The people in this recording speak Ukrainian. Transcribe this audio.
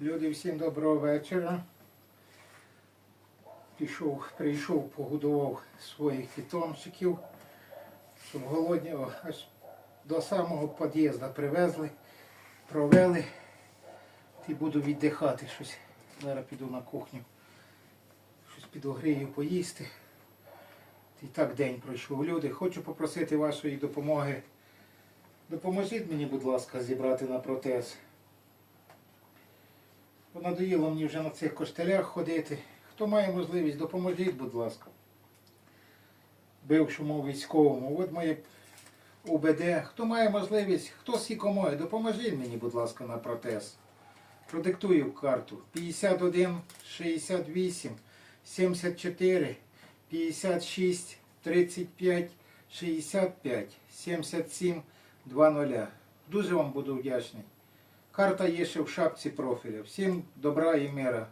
Люди, всім доброго вечора. Пішов, прийшов, погодував своїх питомчиків, щоб голодні аж до самого під'їзду привезли, провели. І буду віддихати щось. Зараз піду на кухню. Щось підогрію поїсти. І так день пройшов. Люди, хочу попросити вашої допомоги. Допоможіть мені, будь ласка, зібрати на протез. Надоїло мені вже на цих костелях ходити. Хто має можливість, допоможіть, будь ласка. Бившому військовому. От моє УБД. Хто має можливість, хто може, допоможіть мені, будь ласка, на протез. Продиктую карту. 51 68 74 56 35 65 77 20. Дуже вам буду вдячний. Карта є ще в шапці профіля. Всім добра і мира.